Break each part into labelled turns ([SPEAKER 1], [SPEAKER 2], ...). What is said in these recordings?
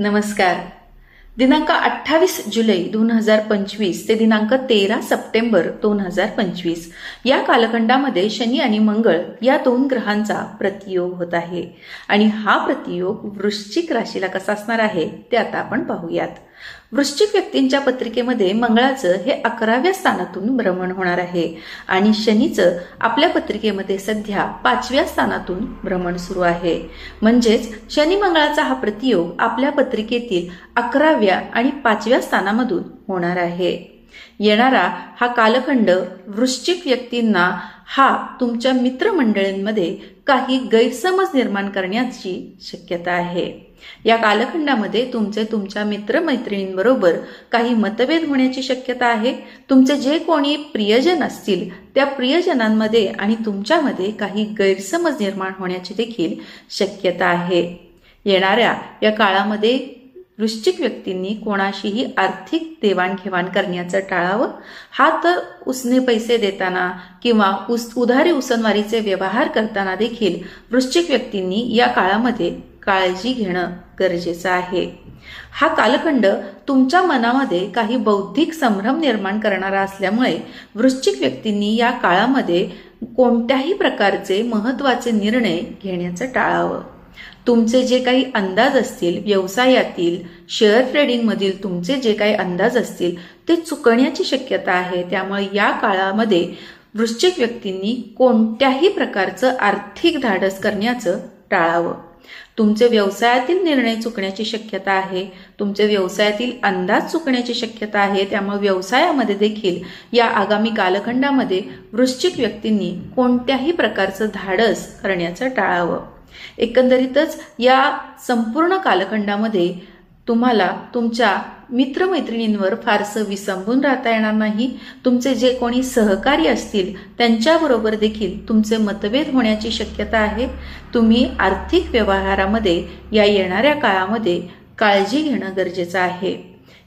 [SPEAKER 1] नमस्कार. दिनांक अठ्ठावीस जुलै दोन हजार पंचवीस ते दिनांक तेरा सप्टेंबर दोन हजार पंचवीस या कालखंडामध्ये शनी आणि मंगळ या दोन ग्रहांचा प्रतियोग होत आहे. आणि हा प्रतियोग वृश्चिक राशीला कसा असणार आहे ते आता आपण पाहूयात. वृश्चिक व्यक्तींच्या पत्रिकेमध्ये मंगळाचं हे अकराव्या स्थानातून भ्रमण होणार आहे. आणि शनीचं आपल्या पत्रिकेमध्ये सध्या पाचव्या स्थानातून भ्रमण सुरू आहे. म्हणजेच शनी मंगळाचा हा प्रतियोग आपल्या पत्रिकेतील अकराव्या आणि पाचव्या स्थानामधून होणार आहे. येणारा हा कालखंड वृश्चिक व्यक्तींना हा तुमच्या मित्रमंडळींमध्ये काही गैरसमज निर्माण करण्याची शक्यता आहे. या कालखंडामध्ये तुमचे तुमच्या मित्रमैत्रिणींबरोबर काही मतभेद होण्याची शक्यता आहे. तुमचे जे कोणी प्रियजन असतील त्या प्रियजनांमध्ये आणि तुमच्यामध्ये काही गैरसमज निर्माण होण्याची देखील शक्यता आहे. येणाऱ्या या काळामध्ये वृश्चिक व्यक्तींनी कोणाशीही आर्थिक देवाणघेवाण करण्याचं टाळावं. हा तर उसने पैसे देताना किंवा उस उधारी उसनवारीचे व्यवहार करताना देखील वृश्चिक व्यक्तींनी या काळामध्ये काळजी घेणं गरजेचं आहे. हा कालखंड तुमच्या मनामध्ये काही बौद्धिक संभ्रम निर्माण करणारा असल्यामुळे वृश्चिक व्यक्तींनी या काळामध्ये कोणत्याही प्रकारचे महत्त्वाचे निर्णय घेण्याचं टाळावं. तुमचे जे काही अंदाज असतील व्यवसायातील शेअर ट्रेडिंगमधील तुमचे जे काही अंदाज असतील ते चुकण्याची शक्यता आहे. त्यामुळे या काळामध्ये वृश्चिक व्यक्तींनी कोणत्याही प्रकारचं आर्थिक धाडस करण्याचं टाळावं. तुमचे व्यवसायातील निर्णय चुकण्याची शक्यता आहे तुमचे व्यवसायातील अंदाज चुकण्याची शक्यता आहे त्यामुळे व्यवसायामध्ये देखील या आगामी कालखंडामध्ये वृश्चिक व्यक्तींनी कोणत्याही प्रकारचं धाडस करण्याचं टाळावं. एकंदरीतच या संपूर्ण कालखंडामध्ये तुम्हाला तुमच्या मित्रमैत्रिणींवर फारसं विसंबून राहता येणार नाही. तुमचे जे कोणी सहकारी असतील त्यांच्याबरोबर देखील तुमचे मतभेद होण्याची शक्यता आहे. तुम्ही आर्थिक व्यवहारामध्ये या येणाऱ्या काळामध्ये काळजी घेणं गरजेचं आहे.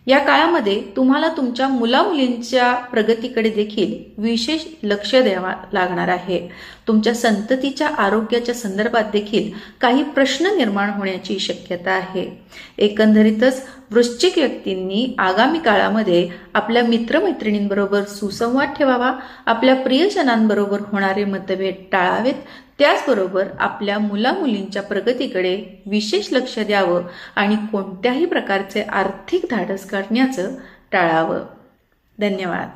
[SPEAKER 1] या काळामध्ये तुम्हाला तुमच्या मुलामुलींच्या प्रगतीकडे देखील विशेष लक्ष द्यावा लागणार आहे. तुमच्या संततीच्या आरोग्याच्या संदर्भात देखील काही प्रश्न निर्माण होण्याची शक्यता आहे. एकंदरीतच वृश्चिक व्यक्तींनी आगामी काळामध्ये आपल्या मित्रमैत्रिणींबरोबर सुसंवाद ठेवावा आपल्या प्रियजनांबरोबर होणारे मतभेद टाळावेत. त्याचबरोबर आपल्या मुलामुलींच्या प्रगतीकडे विशेष लक्ष द्यावं आणि कोणत्याही प्रकारचे आर्थिक धाडस करण्याचं टाळावं. धन्यवाद.